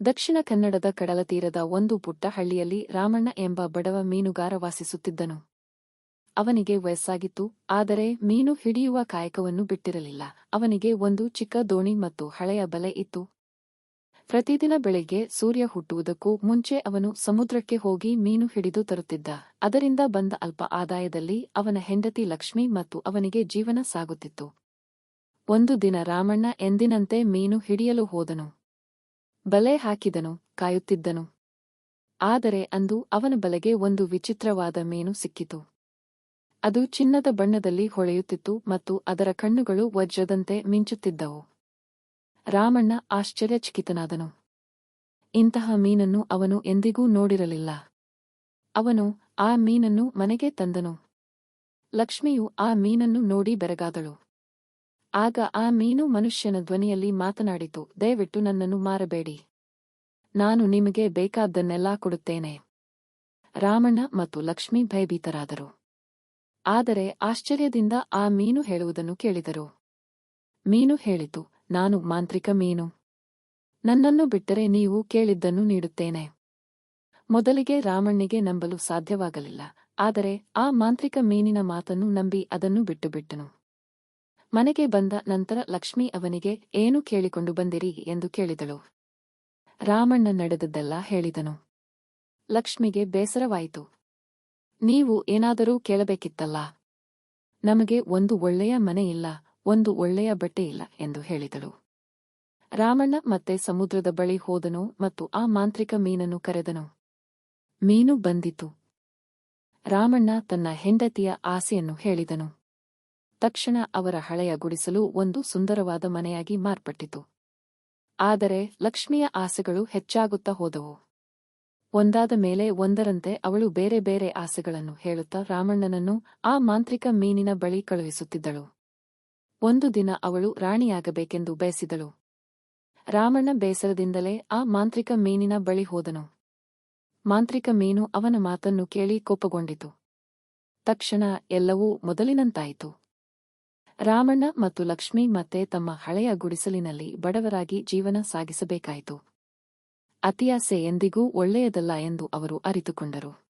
ದಕ್ಷಿಣ ಕನ್ನಡದ ಕಡಲತೀರದ ಒಂದು ಪುಟ್ಟ ಹಳ್ಳಿಯಲ್ಲಿ ರಾಮಣ್ಣ ಎಂಬ ಬಡವ ಮೀನುಗಾರ ವಾಸಿಸುತ್ತಿದ್ದನು. ಅವನಿಗೆ ವಯಸ್ಸಾಗಿತ್ತು, ಆದರೆ ಮೀನು ಹಿಡಿಯುವ ಕಾಯಕವನ್ನು ಬಿಟ್ಟಿರಲಿಲ್ಲ. ಅವನಿಗೆ ಒಂದು ಚಿಕ್ಕ ದೋಣಿ ಮತ್ತು ಹಳೆಯ ಬಲೆ ಇತ್ತು. ಪ್ರತಿದಿನ ಬೆಳಿಗ್ಗೆ ಸೂರ್ಯ ಹುಟ್ಟುವುದಕ್ಕೂ ಮುಂಚೆ ಅವನು ಸಮುದ್ರಕ್ಕೆ ಹೋಗಿ ಮೀನು ಹಿಡಿದು ತರುತ್ತಿದ್ದ. ಅದರಿಂದ ಬಂದ ಅಲ್ಪ ಆದಾಯದಲ್ಲಿ ಅವನ ಹೆಂಡತಿ ಲಕ್ಷ್ಮಿ ಮತ್ತು ಅವನಿಗೆ ಜೀವನ ಸಾಗುತ್ತಿತ್ತು. ಒಂದು ದಿನ ರಾಮಣ್ಣ ಎಂದಿನಂತೆ ಮೀನು ಹಿಡಿಯಲು ಹೋದನು. ಬಲೆ ಹಾಕಿದನು, ಕಾಯುತ್ತಿದ್ದನು. ಆದರೆ ಅಂದು ಅವನ ಬಲೆಗೆ ಒಂದು ವಿಚಿತ್ರವಾದ ಮೀನು ಸಿಕ್ಕಿತು. ಅದು ಚಿನ್ನದ ಬಣ್ಣದಲ್ಲಿ ಹೊಳೆಯುತ್ತಿತ್ತು ಮತ್ತು ಅದರ ಕಣ್ಣುಗಳು ವಜ್ರದಂತೆ ಮಿಂಚುತ್ತಿದ್ದವು. ರಾಮಣ್ಣ ಆಶ್ಚರ್ಯಚಕಿತನಾದನು. ಇಂತಹ ಮೀನನ್ನು ಅವನು ಎಂದಿಗೂ ನೋಡಿರಲಿಲ್ಲ. ಅವನು ಆ ಮೀನನ್ನು ಮನೆಗೆ ತಂದನು. ಲಕ್ಷ್ಮಿಯು ಆ ಮೀನನ್ನು ನೋಡಿ ಬೆರಗಾದಳು. ಆಗ ಆ ಮೀನು ಮನುಷ್ಯನ ಧ್ವನಿಯಲ್ಲಿ ಮಾತನಾಡಿತು, ದಯವಿಟ್ಟು ನನ್ನನ್ನು ಮಾರಬೇಡಿ. ನಾನು ನಿಮಗೆ ಬೇಕಾದ್ದನ್ನೆಲ್ಲಾ ಕೊಡುತ್ತೇನೆ. ರಾಮಣ್ಣ ಮತ್ತು ಲಕ್ಷ್ಮಿ ಭಯಭೀತರಾದರು. ಆದರೆ ಆಶ್ಚರ್ಯದಿಂದ ಆ ಮೀನು ಹೇಳುವುದನ್ನು ಕೇಳಿದರು. ಮೀನು ಹೇಳಿತು, ನಾನು ಮಾಂತ್ರಿಕ ಮೀನು. ನನ್ನನ್ನು ಬಿಟ್ಟರೆ ನೀವು ಕೇಳಿದ್ದನ್ನು ನೀಡುತ್ತೇನೆ. ಮೊದಲಿಗೆ ರಾಮಣ್ಣಿಗೆ ನಂಬಲು ಸಾಧ್ಯವಾಗಲಿಲ್ಲ. ಆದರೆ ಆ ಮಾಂತ್ರಿಕ ಮೀನಿನ ಮಾತನ್ನು ನಂಬಿ ಅದನ್ನು ಬಿಟ್ಟುಬಿಟ್ಟನು. ಮನೆಗೆ ಬಂದ ನಂತರ ಲಕ್ಷ್ಮಿ ಅವನಿಗೆ, ಏನು ಕೇಳಿಕೊಂಡು ಬಂದಿರಿ? ಎಂದು ಕೇಳಿದಳು. ರಾಮಣ್ಣ ನಡೆದದ್ದೆಲ್ಲ ಹೇಳಿದನು. ಲಕ್ಷ್ಮಿಗೆ ಬೇಸರವಾಯಿತು. ನೀವು ಏನಾದರೂ ಕೇಳಬೇಕಿತ್ತಲ್ಲ? ನಮಗೆ ಒಂದು ಒಳ್ಳೆಯ ಮನೆಯಿಲ್ಲ ಒಂದು ಒಳ್ಳೆಯ ಬಟ್ಟೆಯಿಲ್ಲ ಎಂದು ಹೇಳಿದಳು. ರಾಮಣ್ಣ ಮತ್ತೆ ಸಮುದ್ರದ ಬಳಿ ಹೋದನು ಮತ್ತು ಆ ಮಾಂತ್ರಿಕ ಮೀನನ್ನು ಕರೆದನು. ಮೀನು ಬಂದಿತು. ರಾಮಣ್ಣ ತನ್ನ ಹೆಂಡತಿಯ ಆಸೆಯನ್ನು ಹೇಳಿದನು. ತಕ್ಷಣ ಅವರ ಹಳೆಯ ಗುಡಿಸಲು ಒಂದು ಸುಂದರವಾದ ಮನೆಯಾಗಿ ಮಾರ್ಪಟ್ಟಿತು. ಆದರೆ ಲಕ್ಷ್ಮಿಯ ಆಸೆಗಳು ಹೆಚ್ಚಾಗುತ್ತಾ ಹೋದವು. ಒಂದಾದ ಮೇಲೆ ಒಂದರಂತೆ ಅವಳು ಬೇರೆ ಬೇರೆ ಆಸೆಗಳನ್ನು ಹೇಳುತ್ತಾ ರಾಮಣ್ಣನನ್ನು ಆ ಮಾಂತ್ರಿಕ ಮೀನಿನ ಬಳಿ ಕಳುಹಿಸುತ್ತಿದ್ದಳು. ಒಂದು ದಿನ ಅವಳು ರಾಣಿಯಾಗಬೇಕೆಂದು ಬಯಸಿದಳು. ರಾಮಣ್ಣ ಬೇಸರದಿಂದಲೇ ಆ ಮಾಂತ್ರಿಕ ಮೀನಿನ ಬಳಿ ಹೋದನು. ಮಾಂತ್ರಿಕ ಮೀನು ಅವನ ಮಾತನ್ನು ಕೇಳಿ ಕೋಪಗೊಂಡಿತು. ತಕ್ಷಣ ಎಲ್ಲವೂ ಮೊದಲಿನಂತಾಯಿತು. ರಾಮಣ್ಣ ಮತ್ತು ಲಕ್ಷ್ಮಿ ಮತ್ತೆ ತಮ್ಮ ಹಳೆಯ ಗುಡಿಸಲಿನಲ್ಲಿ ಬಡವರಾಗಿ ಜೀವನ ಸಾಗಿಸಬೇಕಾಯಿತು. ಅತಿಯಾಸೆ ಎಂದಿಗೂ ಒಳ್ಳೆಯದಲ್ಲ ಎಂದು ಅವರು ಅರಿತುಕೊಂಡರು.